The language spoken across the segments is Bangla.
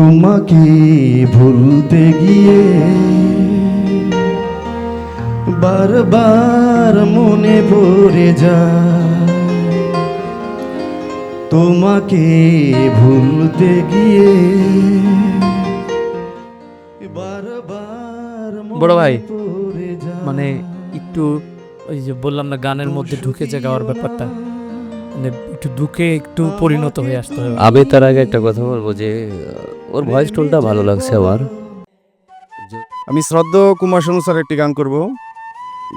তোমাকে ভুলতে গিয়ে বারবার মনে পড়ে যা তোমাকে ভুলতে গিয়ে বারবার বড় ভাই, মনে পড়ে যায়। মানে একটু ওই যে বললাম না গানের মধ্যে ঢুকে যে গাওয়ার ব্যাপারটা মানে একটু দুঃখে একটু পরিণত হয়ে আসতে হবে আমি তার আগে একটা কথা বলব যে ওর ভয়েস টোনটা ভালো লাগছে আমার আমি শ্রদ্ধ কুমার সোনু স্যার একটি গান করব।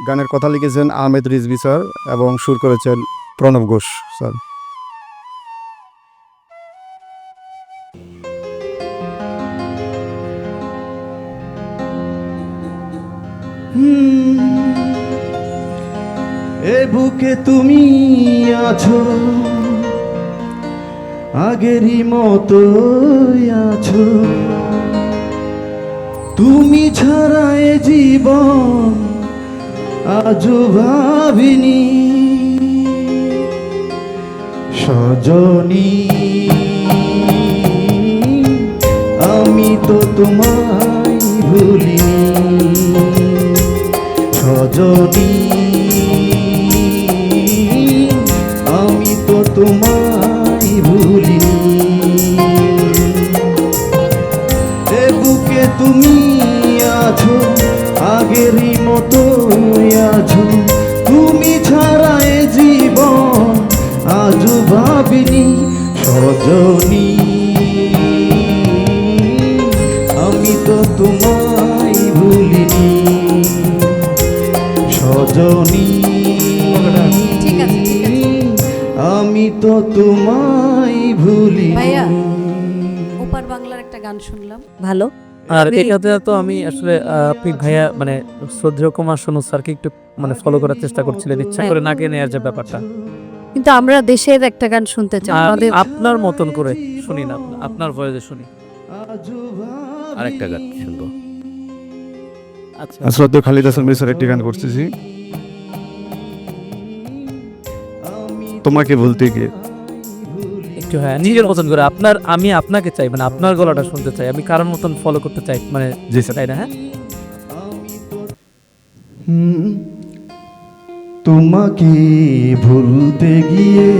গানের কথা লিখেছেন আহমেদ রিজভি স্যার এবং সুর করেছেন প্রণব ঘোষ স্যার। এ বুকে তুমি আছো। আগেরই মতো আছো। তুমি ছাড়া জীবন আজও ভাবিনি। সজনী, আমি তো তোমায় ভুলিনি। সজনী, আমি তো তোমায় তুমি আছো আগেরই মতো আছো। তুমি ছাড়া এ জীবন আজও ভাবিনি সজনী। আমি তো তোমায় ভুলিনি সজনী। আমি তো তোমায় ভুলি ভাইয়া। ওপার বাংলার একটা গান শুনলাম। ভালো। আর এটাতে তো আমি আসলে আপনি ভাইয়া মানে শ্রদ্ধেয় কুমার সোনু স্যারকে একটু মানে ফলো করার চেষ্টা করছিলেন ইচ্ছা করে নাকে নেওয়ার যে ব্যাপারটা। কিন্তু আমরা দেশের একটা গান শুনতে চাই আমাদের আপনার মতন করে শুনি না আপনার ভয়েসে শুনি। আরেকটা গান শুনব। আচ্ছা। শ্রদ্ধ খালিদ হাসান মির স্যার একটি গান করতেছি। তোমাকে বলতে গিয়ে একটু হ্যাঁ নিজের মতন করে আপনার আমি আপনাকে চাই মানে আপনার গলাটা শুনতে চাই আমি কারোর মতন ফলো করতে চাই মানে জি স্যার তাই না হ্যাঁ? তোমাকে ভুলতে গিয়ে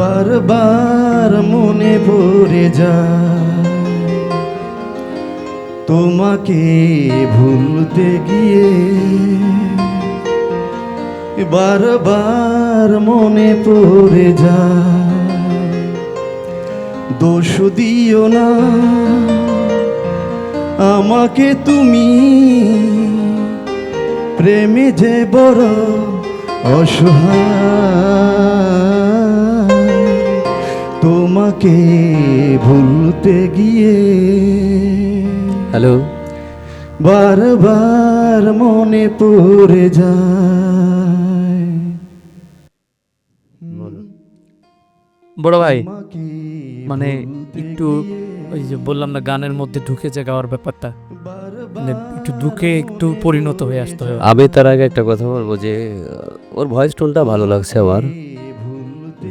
বারবার মনে পড়ে যা তোমাকে ভুলতে গিয়ে বারবার মনে পড়ে যায়। দোষ দিও না আমাকে তুমি প্রেমে যে বড় অসহায় তোমাকে ভুলতে গিয়ে হ্যালো। বারবার মনে পড়ে যায়। বড় ভাই মানে একটু ওই যে বললাম না গানের মধ্যে ঢুকে যে গাওয়ার ব্যাপারটা। মানে একটু দুঃখে একটু পরিণত হয়ে আসতে হবে আমি তার আগে একটা কথা বলব যে ওর ভয়েস টোনটা ভালো লাগছে আমার।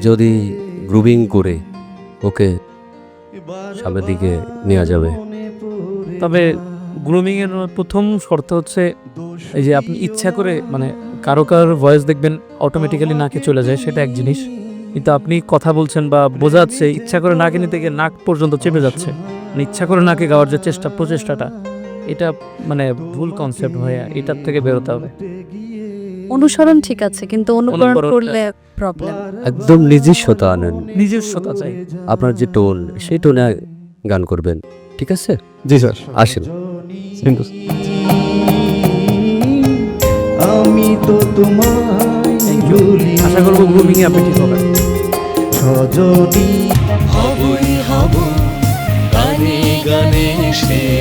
যদি গ্রুভিং করে ওকে সামনের দিকে নেওয়া যাবে। তবে গ্রুমিংয়ের প্রথম শর্ত হচ্ছে এই যে আপনি ইচ্ছা করে মানে কারও কারোর ভয়েস দেখবেন অটোমেটিক্যালি নাকে চলে যায় সেটা এক জিনিস। কিন্তু আপনি কথা বলছেন বা বোঝাচ্ছে ইচ্ছা করে নাকে নিতে গিয়ে নাক পর্যন্ত চেপে যাচ্ছে। মানে ইচ্ছা করে নাকে গাওয়ার যে চেষ্টা প্রচেষ্টাটা এটা মানে ভুল কনসেপ্ট ভাইয়া এটার থেকে বেরোতে হবে। অনুসরণ ঠিক আছে কিন্তু অনুকরণ করলে প্রবলেম একদম নিজস্বতা আনেন। নিজস্বতা চাই। আপনার যে টোন সেই টোনে গান করবেন। ঠিক আছে? জি স্যার। আসেন। কিন্তু আমি তো তোমায়. ভুলি আশা করব গ্রুমিং এ আপনি ঠিক হবেন সজনী হবই হব গানে গানে সেরা